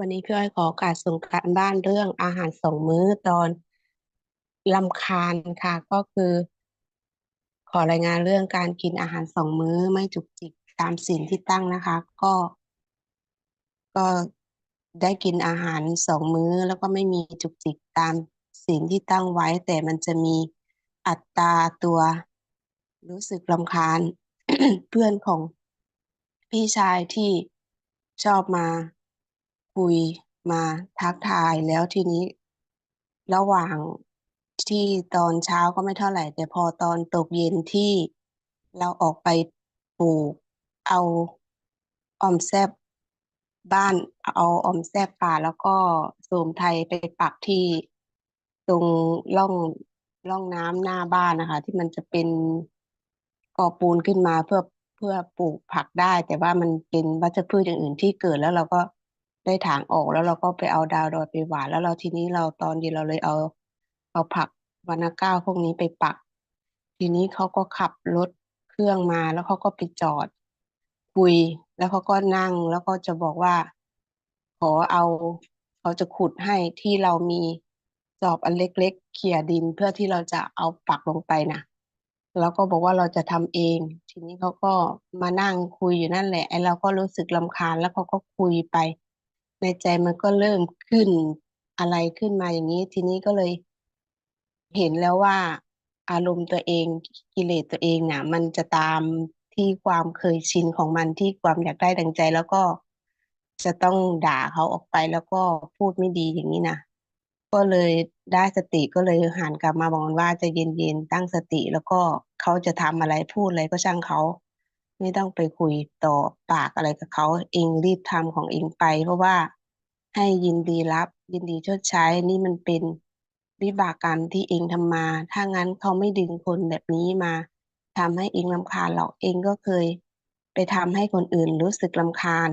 วันนี้พี่อ้อยขอโอกาสส่งการบ้านเรื่องอาหารสองมื้อตอนรำคาญค่ะ ก็คือ ขอรายงานเรื่องการกินอาหารสองมื้อไม่จุกจิกตามศีลที่ตั้งนะคะ ก็ ก็ได้กินอาหารสองมื้อ แล้วก็ไม่มีจุกจิกตามศีลที่ตั้งไว้ แต่มันจะมีอัตราตัว รู้สึกรำคาญเพื่อนของพี่ชายที่ชอบมา คุยมาทักทายแล้วทีนี้ ระหว่างที่ตอนเช้าก็ไม่เท่าไหร่ แต่พอตอนตกเย็นที่เราออกไปปลูก เอาออมแซบบ้านเอาออมแซบป่าแล้วก็โสมไทยไปปักที่ตรงร่องร่องน้ำหน้าบ้านนะคะ ที่มันจะเป็นก่อปูนขึ้นมาเพื่อเพื่อปลูกผักได้ แต่ว่ามันเป็นวัชพืชอย่างอื่นที่เกิดแล้วเราก็ ได้ถางออกแล้วเราก็ไปเอาดาวดอยไปหว่าน แล้วเราทีนี้เราตอนเย็นเราเลยเอา เอาผักวานาก้าพวกนี้ไปปัก ทีนี้เขาก็ขับรถเครื่องมาแล้วเขาก็ไปจอดคุยแล้วเขาก็นั่งแล้วก็จะบอกว่า ขอเอาเขาจะขุดให้ที่เรามีจอบอันเล็กๆเขี่ยดินเพื่อที่เราจะเอาปักลงไปนะแล้วก็บอกว่าเราจะทำเอง ทีนี้เขาก็มานั่งคุยอยู่นั่นแหละไอ้เราก็รู้สึกรำคาญแล้วเขาก็คุยไป ในใจมันก็เริ่มขึ้นอะไรขึ้นมาอย่างนี้ ทีนี้ก็เลยเห็นแล้วว่า อารมณ์ตัวเองกิเลสตัวเองน่ะมันจะตามที่ความเคยชินของมันที่ความอยากได้ดังใจ แล้วก็จะต้องด่าเขาออกไปแล้วก็พูดไม่ดีอย่างนี้นะก็เลยได้สติก็เลยหันกลับมาบอกว่าจะเย็นๆตั้งสติ แล้วก็เขาจะทำอะไรพูดอะไรก็ช่างเขา ไม่ต้องไปคุยต่อปากอะไรกับเขาเองรีบทำของเองไป เพราะว่า ให้ยินดีรับ ยินดีชดใช้นี่มันเป็นวิบากกรรมที่เองทำมา ถ้างั้นเขาไม่ดึงคนแบบนี้มาทำให้เองรำคาญหรอกเองก็เคย ไปทำให้คนอื่นรู้สึกรำคาญ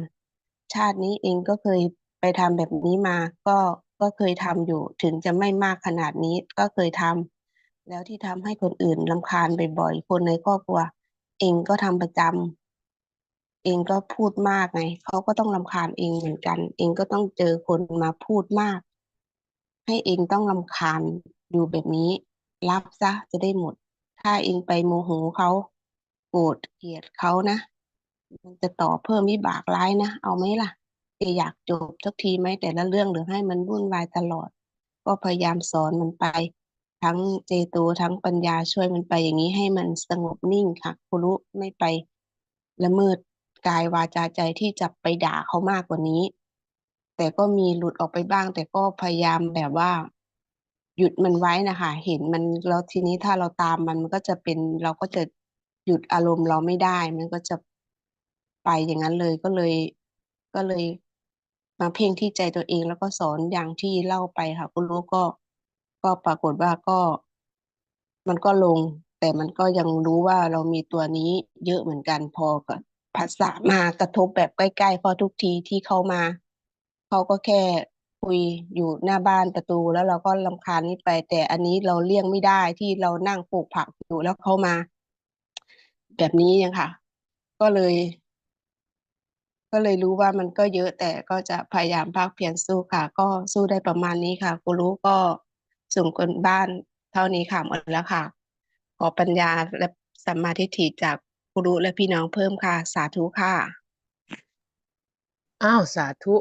ชาตินี้เองก็เคยไปทำแบบนี้มา ก็ก็เคยทำอยู่ถึงจะไม่มากขนาดนี้ก็เคยทำแล้วที่ทำให้คนอื่นรำคาญบ่อยๆคนในครอบครัว เองก็ทำประจำ เองก็พูดมากไงเขาก็ต้องรำคาญเองเหมือนกัน เองก็ต้องเจอคนมาพูดมาก ให้เองต้องรำคาญอยู่แบบนี้ รับซะจะได้หมด ถ้าเองไปโมโหเขาโกรธเกลียดเขานะ มันจะต่อเพิ่มวิบากร้ายนะ เอาไหมล่ะเออยากจบสักทีไหมแต่ละเรื่องหรือให้มันวุ่นวายตลอด ก็พยายามสอนมันไป ทั้งเจโตทั้งปัญญาช่วยมันไปอย่างนี้ให้มันสงบนิ่งค่ะคุรุไม่ไปละเมิด กายวาจาใจที่จะไปด่าเขามากกว่านี้ แต่ก็มีหลุดออกไปบ้าง แต่ก็พยายามแบบว่า หยุดมันไว้นะคะเห็นมันแล้วทีนี้ถ้าเราตามมันมันก็จะเป็นเราก็จะหยุดอารมณ์เราไม่ได้ มันก็จะไปอย่างนั้นเลยก็เลย ก็เลยมาเพ่งที่ใจตัวเองแล้วก็สอนอย่างที่เล่าไปค่ะคุณรู้ก็ ก็ปรากฏว่าก็ มันก็ลง แต่มันก็ยังรู้ว่าเรามีตัวนี้เยอะเหมือนกันพอกับ ภาษามากระทบแบบใกล้ๆพอทุกทีที่เขามาเขาก็แค่คุยอยู่หน้าบ้านประตูแล้วเราก็รำคาญนี้ไป แต่อันนี้เราเลี่ยงไม่ได้ที่เรานั่งปลูกผักอยู่แล้วเขามา แบบนี้ยังค่ะ ก็เลย ก็เลยรู้ว่ามันก็เยอะแต่ก็จะพยายามภาคเพียรสู้ค่ะ ก็สู้ได้ประมาณนี้ค่ะกูรู้ก็ส่งคนบ้านเท่านี้ค่ะหมดแล้วค่ะ ขอปัญญาและสัมมาทิฏฐิจาก กูรู้และพี่น้องเพิ่มค่ะ สาธุค่ะ อ้าว สาธุ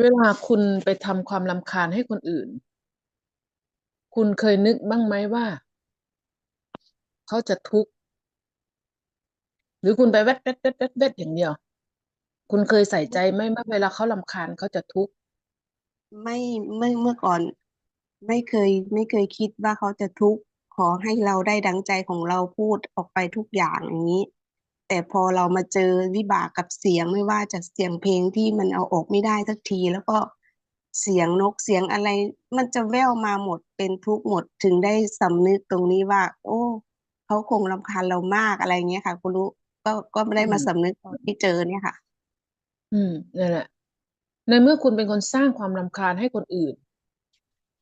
เวลาคุณไปทำความรำคาญให้คนอื่น คุณเคยนึกบ้างไหมว่า เขาจะทุกข์ หรือคุณไปแวดแวดแวดแวดแวดอย่างเดียว คุณเคยใส่ใจไหมว่าเวลาเขารำคาญเขาจะทุกข์ ไม่ไม่เมื่อก่อน ไม่เคย ไม่เคยคิดว่าเขาจะทุกข์ข อให้เราได้ดังใจของเราพูดออกไปทุกอย่างอย่างนี้ แต่พอเรามาเจอวิบากกับเสียงไม่ว่าจะเสียงเพลงที่มันเอาออกไม่ได้สักที แล้วก็เสียงนกเสียงอะไร มันจะแว่วมาหมดเป็นทุกหมดถึงได้สำนึกตรงนี้ว่า โอ้เขาคงรำคาญเรามากอะไรเงี้ยค่ะคุณรู้ก็ก็ไม่ได้มาสำนึกตอนที่เจอเนี่ยค่ะ อืมนั่นแหละในเมื่อคุณเป็นคนสร้างความรำคาญให้คนอื่น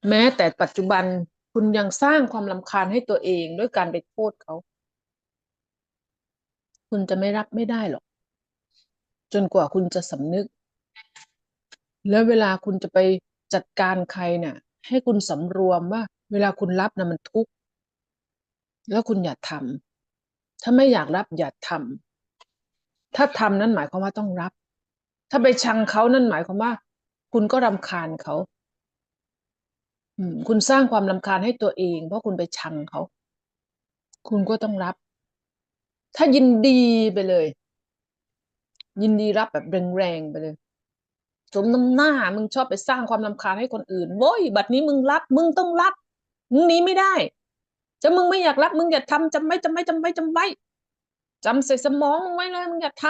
แม้แต่ปัจจุบัน คุณยังสร้างความรำคาญให้ตัวเองด้วยการไปโทษเขา คุณจะไม่รับไม่ได้หรอก จนกว่าคุณจะสำนึก แล้วเวลาคุณจะไปจัดการใครเนี่ย ให้คุณสำรวมว่า เวลาคุณรับนะมันทุกข์แล้วคุณอย่าทำถ้าไม่อยากรับอย่าทำถ้าทำนั่นหมายความว่าต้องรับ ถ้าไปชังเขานั่นหมายความว่า คุณก็รำคาญเขา อืม คุณสร้างความรำคาญให้ตัวเอง เพราะคุณไปชังเขา คุณก็ต้องรับ ถ้ายินดีไปเลย ยินดีรับแบบแรงๆไปเลยสมน้ำหน้ามึงชอบไปสร้างความรำคาญให้คนอื่นโว้ยบัดนี้มึงรับ มึงต้องรับมึงหนีไม่ได้จะมึงไม่อยากรับ มึงอย่าทำจำไว้จำไว้จำไว้จำไว้จำใส่สมองมึงไว้เลยมึงอย่าท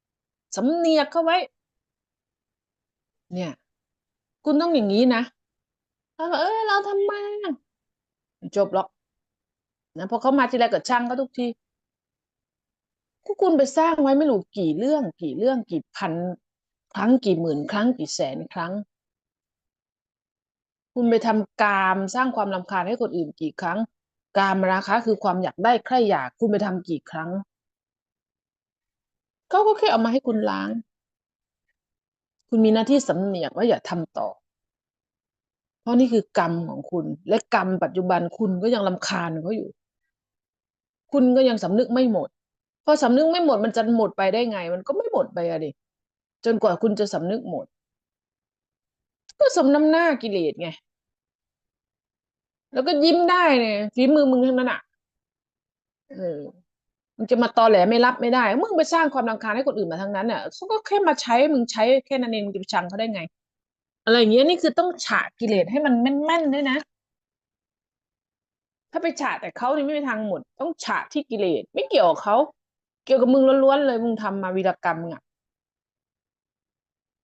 ำสำเนียกเข้าไว้ เนี่ย คุณต้องอย่างนี้นะ ถ้าว่าเออเราทำมอะไม่จบหรอกนะพอเขามาทีไรก็ช่างเขาทุกทีก็คุณไปสร้างไว้ไม่รู้กี่เรื่อง กี่เรื่องกี่พัน ครั้งกี่หมื่น ครั้งกี่แสนครั้ง คุณไปทำกามสร้างความรำคาญให้คนอื่นกี่ครั้ง กามราคะคือความอยากได้ใครอยากคุณไปทำกี่ครั้งเขาก็แค่เอามาให้คุณล้าง คุณมีหน้าที่สำเนียกว่าอย่าทำต่อ ราะนี่คือกรรมของคุณ และกรรมปัจจุบันคุณก็ยังรำคาญเขาอยู่ คุณก็ยังสำนึกไม่หมดพอสำนึกไม่หมดมันจะหมดไปได้ไง มันก็ไม่หมดไปอะดิจนกว่าคุณจะสำนึกหมด ก็สมน้ำหน้ากิเลสไง แล้วก็ยิ้มได้เนี่ยฝีมือมึงทั้งนั้นอะเออมึงจะมาตอแหลไม่รับไม่ได้ มึงไปสร้างความรำคาญให้คนอื่นมาทั้งนั้นอะเขาก็แค่มาใช้มึงใช้แค่นั้นเองมึงจะไปชังเขาได้ไง อะไรอย่างเงี้ยนี่คือต้องฉะกิเลสให้มันแม่นๆด้วยนะ ถ้าไปฉะแต่เขานี่ไม่มีทางหมด ต้องฉะที่กิเลสไม่เกี่ยวกับเขาเกี่ยวกับมึงล้วนๆเลยมึงทำมาวีรกรรมอะ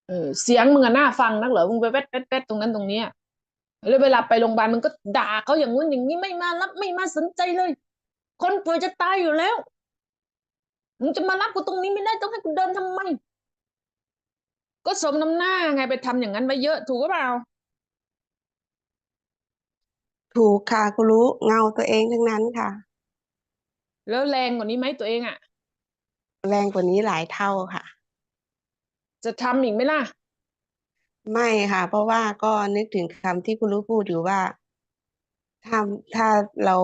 เออเสียงมึงอะน่าฟังนักเหรอมึงไปแป๊ดแป๊ดแป๊ดตรงนั้นตรงเนี้ยแล้วเวลาไปโรงพยาบาลมึงก็ด่าเขาอย่างงู้นอย่างนี้ไม่มารับไม่มาสนใจเลย คนป่วยจะตายอยู่แล้วมึงจะมารับกูตรงนี้ไม่ได้ต้องให้กูเดินทำไม ก็สมน้ำหน้าไงไปทำอย่างนั้นไปเยอะถูกหรือเปล่า ถูกค่ะคุณรู้เงาตัวเองทั้งนั้นค่ะ แล้วแรงกว่านี้ไหมตัวเองอะแรงกว่านี้หลายเท่าค่ะ จะทำอีกไหมล่ะ ไม่ค่ะ เพราะว่าก็นึกถึงคำที่คุณรู้พูดอยู่ว่าถ้าถ้าเรา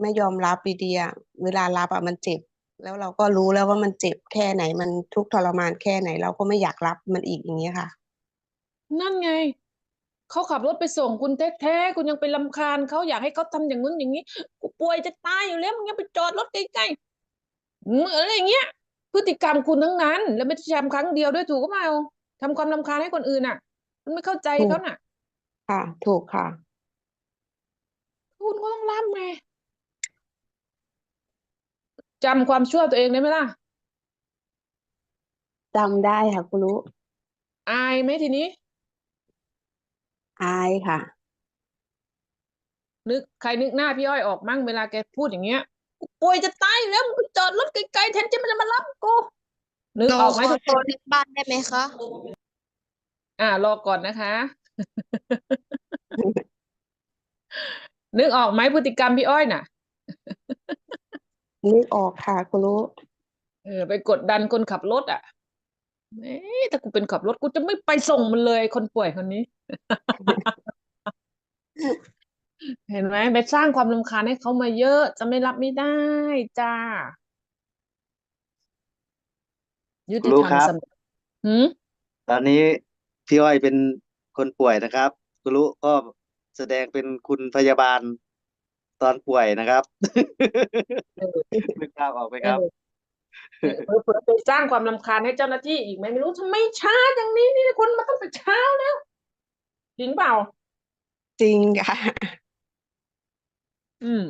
ไม่ยอมรับดีๆอะเวลารับอะมันเจ็บ แล้วเราก็รู้แล้วว่ามันเจ็บแค่ไหน มันทุกข์ทรมานแค่ไหน เราก็ไม่อยากรับมันอีกอย่างเงี้ยค่ะ นั่นไงเขาขับรถไปส่งคุณแท้ๆคุณยังไปรำคาญเขาอยากให้เขาทำอย่างนู้นอย่างนี้กูป่วยจะตายอยู่แล้วมึงยังไปจอดรถใกล้ๆมึงอะไรอย่างเงี้ยพฤติกรรมคุณทั้งนั้น แล้วไม่ได้ทำครั้งเดียวด้วยถูกก็เปล่าทำความรำคาญให้คนอื่นอะ คุณไม่เข้าใจถูกเขาน่ะ ค่ะ ถูกค่ะ คุณก็ต้องรับไง จำความชั่วตัวเองได้ไหมล่ะ จำได้ค่ะคุณรู้อายไหมทีนี้ อายค่ะ นึกใครนึกหน้าพี่อ้อยออกมั่งเวลาแกพูดอย่างเงี้ยกูป่วยจะตายอยู่แล้วมึงจอดรถไกลๆแทนที่มันจะมารับกูนึกหนูออกไหมขอทุกโทครนเรียกบ้านได้ไหมคะ อ่ารอก่อนนะคะ นึกออกไหมพฤติกรรมพี่อ้อยน่ะ นึกออกค่ะ คุณรู้ เออ ไปกดดันคนขับรถอะเอ๊ะถ้ากูเป็นขับรถกูจะไม่ไปส่งมันเลยคนป่วยคนนี้ เห็นไหมไปสร้างความรำคาญให้เขามาเยอะ จะไม่รับไม่ได้จ้า ยุติรู้ธรรมครับ เสมอหืมตอนนี้พี่อ้อยเป็นคนป่วยนะครับ คุณรู้ก็แสดงเป็นคุณพยาบาล ตอนป่วยนะครับนึกภาพออกไหมครับเออเออเผื่อๆไปสร้างความรำคาญให้เจ้าหน้าที่อีกไหมไม่รู้ทำไมช้าอย่างนี้นี่คนมาตั้งแต่เช้าแล้วจริงเปล่า จริงค่ะ อืม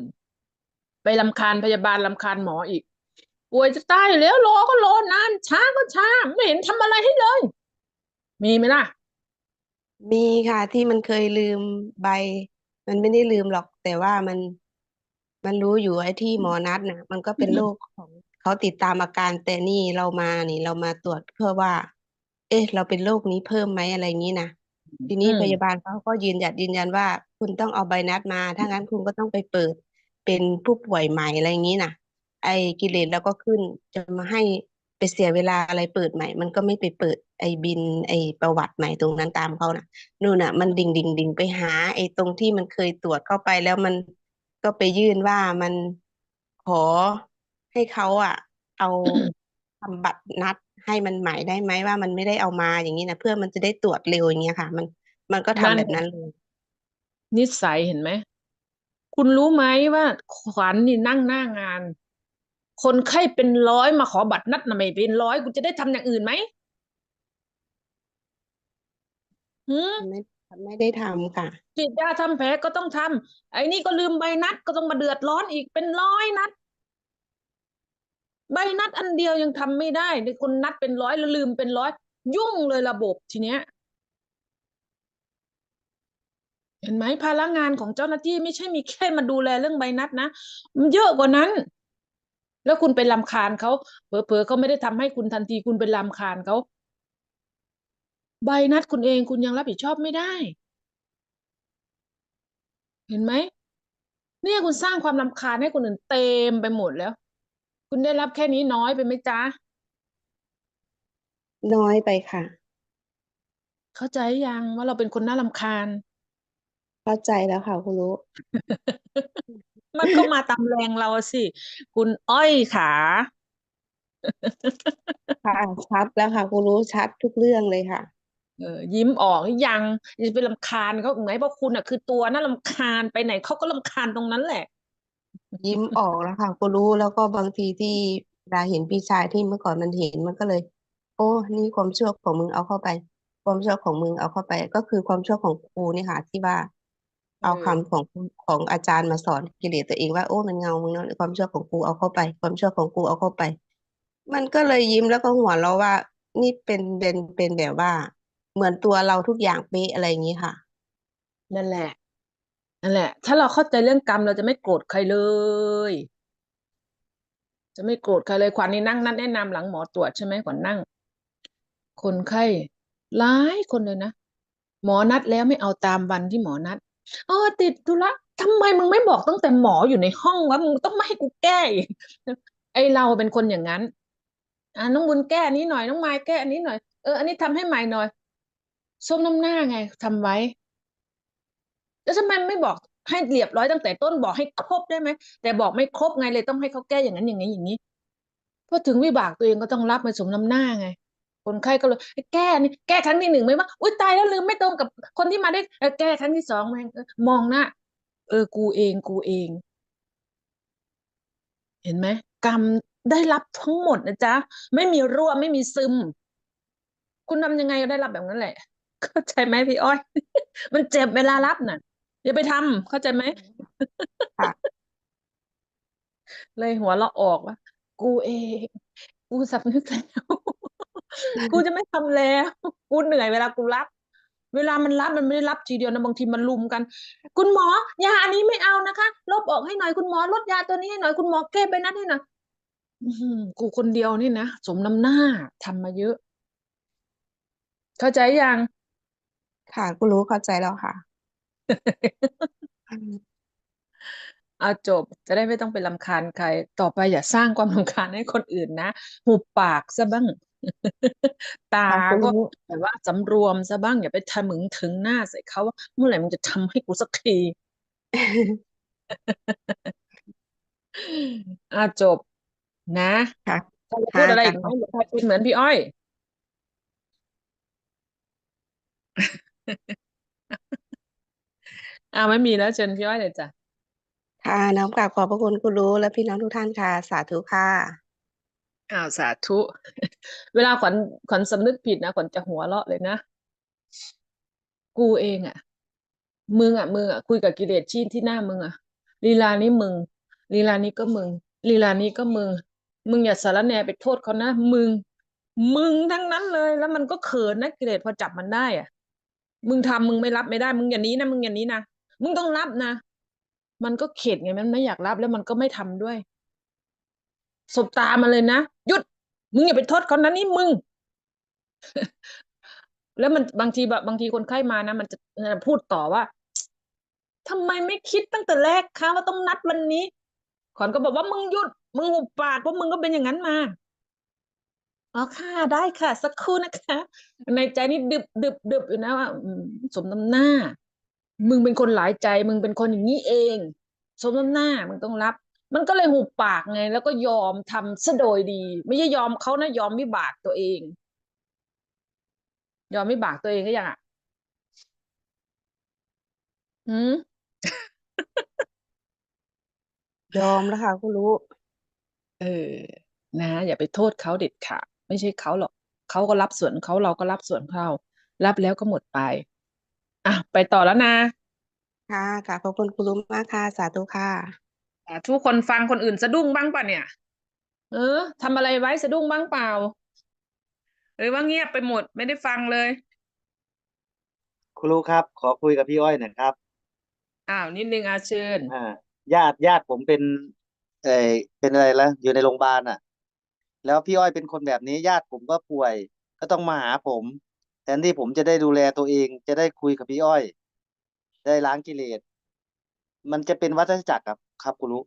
ไปรำคาญพยาบาลรำคาญหมออีกป่วยจะตายอยู่แล้วรอก็รอนาน ช้าก็ช้า ไม่เห็นทำอะไรให้เลย มีไหมล่ะ มีค่ะ ที่มันเคยลืมใบ มันไม่ได้ลืมหรอก แต่ว่ามัน มันรู้อยู่ไอ้ที่หมอนัดน่ะมันก็เป็นอืมโรคของเขาติดตามอาการแต่นี่เรามานี่เรามาตรวจเพื่อว่า เอ๊ะ เราเป็นโรคนี้เพิ่มไหมอะไรอย่างนี้นะทีนี้อืมพยาบาลเขาก็ยืนหยัดยืนยันว่า คุณต้องเอาใบนัดมา ถ้างั้นคุณก็ต้องไปเปิด เป็นผู้ป่วยใหม่อะไรอย่างนี้นะไอ้กิเลสแล้วก็ขึ้นจะมาให้ไปเสียเวลาอะไรเปิดใหม่ มันก็ไม่ไปเปิดไอ้บิน ไอ้ประวัติใหม่ตรงนั้นตามเขานะนู่นน่ะ มันดิ่งดิ่งดิ่งไปหา ไอ้ตรงที่มันเคยตรวจเข้าไปแล้วมัน ก็ไปยื่นว่ามันขอให้เขาอะ เอาทำบัตรนัดให้มันใหม่ได้ไหมว่ามันไม่ได้เอามาอย่างนี้นะเพื่อมันจะได้ตรวจเร็วอย่างเงี้ยค่ะ มันมันก็ทำนั่นแบบนั้นเลยนิสัยเห็นไหมคุณรู้ไหมว่าขวัญนี่นั่งหน้างาน คนไข้เป็นร้อยมาขอบัตรนัดนะไม่เป็นร้อยกูจะได้ทำอย่างอื่นไหมหืม ไม่ได้ทำค่ะ ฉีดยาทำแผลก็ต้องทำไอ้นี่ก็ลืมใบนัดก็ต้องมาเดือดร้อนอีกเป็นร้อยนัด ใบนัดอันเดียวยังทำไม่ได้ในคนนัดเป็นร้อยแล้วลืมเป็นร้อย ยุ่งเลยระบบทีเนี้ย เห็นไหมภาระงานของเจ้าหน้าที่ไม่ใช่มีแค่มาดูแลเรื่องใบนัดนะมันเยอะกว่านั้น แล้วคุณไปรำคาญเขาเผลอๆเขาไม่ได้ทำให้คุณทันทีคุณไปรำคาญเขา ใบนัดคุณเองคุณยังรับผิดชอบไม่ได้ เห็นไหมเนี่ยคุณสร้างความรำคาญให้คนอื่นเต็มไปหมดแล้ว คุณได้รับแค่นี้น้อยไปไหมจ๊ะ น้อยไปค่ะ เข้าใจยังว่าเราเป็นคนน่ารำคาญ เข้าใจแล้วค่ะคุณรู้ มันก็มาตามแรงเราอะสิ คุณอ้อยขา ค่ะชัดแล้วค่ะคุณรู้ชัดทุกเรื่องเลยค่ะ เออยิ้มออกหรือยังจะไปรำคาญเขาอีกไหมเพราะคุณอะคือตัวน่ารำคาญไปไหนเขาก็รำคาญตรงนั้นแหละ ยิ้มออกแล้วค่ะคุณรู้แล้วก็บางทีที่เวลาเห็นพี่ชายที่เมื่อก่อนมันเห็นมันก็เลย โอ้นี่ความชั่วของมึงเอาเข้าไป ความชั่วของมึงเอาเข้าไป ก็คือความชั่วของครูนี่ค่ะที่ว่า เอาเออคำของของอาจารย์มาสอนกิเลสตัวเองว่าโอ้มันเงามึงเนาะความชั่วของกูเอาเข้าไป ความชั่วของกูเอาเข้าไป มันก็เลยยิ้มแล้วก็หัวเราะว่า นี่เป็นเป็นเป็นแบบว่า เหมือนตัวเราทุกอย่างเป๊ะอะไรอย่างนี้ค่ะ นั่นแหละ นั่นแหละ ถ้าเราเข้าใจเรื่องกรรมเราจะไม่โกรธใครเลย จะไม่โกรธใครเลยขวัญนี่นั่งนัดแนะนำหลังหมอตรวจใช่ไหมขวัญนั่ง คนไข้หลายคนเลยนะหมอนัดแล้วไม่เอาตามวันที่หมอนัดเออติดธุระทำไมมึงไม่บอกตั้งแต่หมออยู่ในห้องวะมึงต้องมาให้กูแก้ไอเราเป็นคนอย่างนั้น อ่าน้องบุญแก้อันนี้หน่อยน้องไม้แก้อันนี้หน่อยเอออันนี้ทำให้ใหม่หน่อย ส้มน้ำหน้าไงทำไว้ แล้วทำไมไม่บอกให้เรียบร้อยตั้งแต่ต้นบอกให้ครบได้ไหมแต่บอกไม่ครบไงเลยต้องให้เขาแก้อย่างนั้นอย่างนี้อย่างนี้พอถึงวิบากตัวเองก็ต้องรับมาสมน้ำหน้าไง คนไข้ก็เลยแก้นี่แก้ครั้งที่หนึ่งไหมว่าอุ้ยตายแล้วลืมไม่ตรงกับคนที่มาได้แก้ครั้งที่สองแม่งเออมองหน้าเออกูเองกูเอง เห็นไหมกรรมได้รับทั้งหมดนะจ๊ะ ไม่มีรั่วไม่มีซึม คุณทำยังไงก็ได้รับแบบนั้นแหละ เข้าใจไหมพี่อ้อย มันเจ็บเวลารับน่ะอย่าไปทำเข้าใจไหมค่ะเลยหัวเราะออกว่า กูเอง กูสำนึกแล้ว กูจะไม่ทำแล้ว กูเหนื่อยเวลากูรับ เวลามันรับมันไม่ได้รับทีเดียวนะบางทีมันลุมกัน คุณหมอยาอันนี้ไม่เอานะคะ ลบออกให้หน่อยคุณหมอลดยาตัวนี้ให้หน่อยคุณหมอแก้ไปนัดให้หน่อยอื้อหือกูคนเดียวนี่นะสมน้ำหน้าทำมาเยอะ เข้าใจยัง ค่ะคุณรู้เข้าใจแล้วค่ะ เอาจบจะได้ไม่ต้องไปรำคาญใคร ต่อไปอย่าสร้างความรำคาญให้คนอื่นนะหุบปากซะบ้าง ตาค่ะคุณก็รู้แบบว่าสำรวมซะบ้าง อย่าไปทะมึงถึงหน้าใส่เขาว่าเมื่อไหร่มึงจะทำให้กูสักทีอ่าจบนะค่ะถ้าจะพูดค่ะอะไรค่ะอีกไหมหรือว่าเป็นเหมือนพี่อ้อย อ่าไม่มีแล้วเชิญพี่อ้อยเลยจ้ะ ค่ะน้อมกราบขอบพระคุณคุณรู้และพี่น้องทุกท่านค่ะ สาธุค่ะ อ้าวสาธุ เวลาขวัญขวัญสำนึกผิดนะขวัญจะหัวเราะเลยนะ กูเองอะ มึงอะมึงอะคุยกับกิเลสชี้ที่หน้ามึงอะลีลานี้มึงลีลานี้ก็มึงลีลานี้ก็มึง มึงอย่าสารแหน่ไปโทษเขานะ มึง มึงทั้งนั้นเลย แล้วมันก็เขินนะกิเลสพอจับมันได้อะ มึงทำมึงไม่รับไม่ได้ มึงอย่างนี้นะมึงอย่างนี้นะมึงต้องรับนะมันก็เข็ดไงมันไม่อยากรับแล้วมันก็ไม่ทำด้วยสบตามาเลยนะหยุด มึงอย่าไปโทษเขานะนี่มึง แล้วมันบางทีแบบบางทีคนไข้มานะมันจะพูดต่อว่าทำไมไม่คิดตั้งแต่แรกคะว่าต้องนัดวันนี้ขวัญก็บอกว่ามึงหยุด มึงหุบปากเพราะมึงก็เป็นอย่างนั้นมา อ๋อค่ะ ได้ค่ะ สักครู่นะคะ ในใจนี่ดึบดึบดึบอยู่นะว่าอืมสมน้ำหน้า มึงเป็นคนหลายใจ มึงเป็นคนอย่างนี้เอง สมน้ำหน้ามึงต้องรับ มันก็เลยหุบปากไง แล้วก็ยอมทำซะโดยดี ไม่ใช่ยอมเขานะยอมวิบากตัวเอง ยอมวิบากตัวเองก็ยังอะหืมยอมแล้วค่ะคุณรู้ เออ นะอย่าไปโทษเขาเด็ดขาด ไม่ใช่เขาหรอกเขาก็รับส่วนเขาเราก็รับส่วนเขารับแล้วก็หมดไปอะไปต่อแล้วนะ ค่ะค่ะขอบคุณคุณรู้มากค่ะ สาธุค่ะอะทุกคนฟังคนอื่นสะดุ้งบ้างป่ะเนี่ย เออทำอะไรไว้สะดุ้งบ้างเปล่า หรือว่าเงียบไปหมดไม่ได้ฟังเลยคุณรู้ครับ ขอคุยกับพี่อ้อยหน่อยครับอ้าวนิดนึงอาเชิญอ่าญาติญาติผมเป็น เออเป็นอะไรละอยู่ในโรงพยาบาลอะ แล้วพี่อ้อยเป็นคนแบบนี้ญาติผมก็ป่วย ก็ต้องมาหาผม แทนที่ผมจะได้ดูแลตัวเอง จะได้คุยกับพี่อ้อย ได้ล้างกิเลสมันจะเป็นวัฏจักรครับ ครับคุณรู้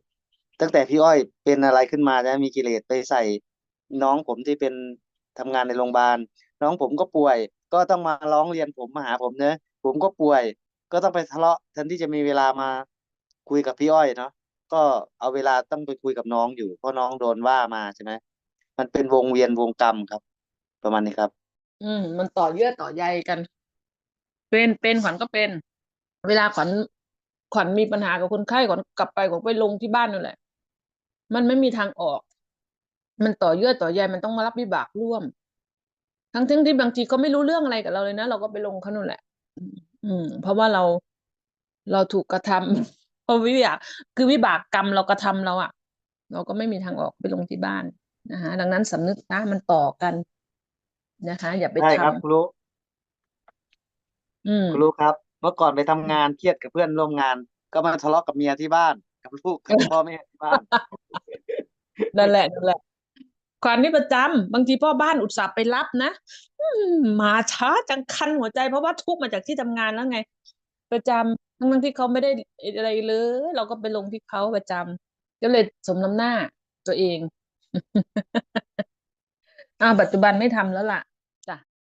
ตั้งแต่พี่อ้อยเป็นอะไรขึ้นมานะมีกิเลสไปใส่ น้องผมที่เป็นทำงานในโรงพยาบาลน้องผมก็ป่วย ก็ต้องมาร้องเรียนผมมาหาผมเนะผมก็ป่วย ก็ต้องไปทะเลาะแทนที่จะมีเวลามาคุยกับพี่อ้อยเนาะก็เอาเวลาต้องไปคุยกับน้องอยู่เพราะน้องโดนว่ามาใช่ไหม มันเป็นวงเวียนวงกรรมครับ ประมาณนี้ครับ อืม มันต่อเยื่อต่อใยกัน เป็นเป็นขวัญก็เป็น เวลาขวัญขวัญมีปัญหากับคนไข้ขวัญกลับไปขวัญไปลงที่บ้านนั่นแหละ มันไม่มีทางออก มันต่อเยื่อต่อใยมันต้องมารับวิบากร่วม ทั้งทั้งที่บางทีเขาไม่รู้เรื่องอะไรกับเราเลยนะเราก็ไปลงเขานู่นแหละ อืม เพราะว่าเราเราถูกกระทำเพราะวิบากคือวิบากกรรมเรากระทำเราอะเราก็ไม่มีทางออกไปลงที่บ้าน นะคะดังนั้นสำนึกนะมันต่อกันนะคะ อย่าไปใช่ทครับคุณรู้ำอืมคุณรู้ครับ เมื่อก่อนไปทำงานเครียดกับเพื่อนร่วมงาน ก็มาทะเลาะกับเมียที่บ้าน กับลูกกับพ่อแม่ที่บ้าน นั่นแหละนั่นแหละความนี่ประจำบางทีพ่อบ้านอุตส่าห์ไปรับนะอืมมาช้าจังคันหัวใจเพราะว่าทุกข์มาจากที่ทำงานแล้วไง ประจำทั้งทั้งที่เขาไม่ได้อะไรเลย เราก็ไปลงที่เขาประจำก็เลยสมน้ำหน้าตัวเอง อ่าปัจจุบันไม่ทำแล้วล่ะ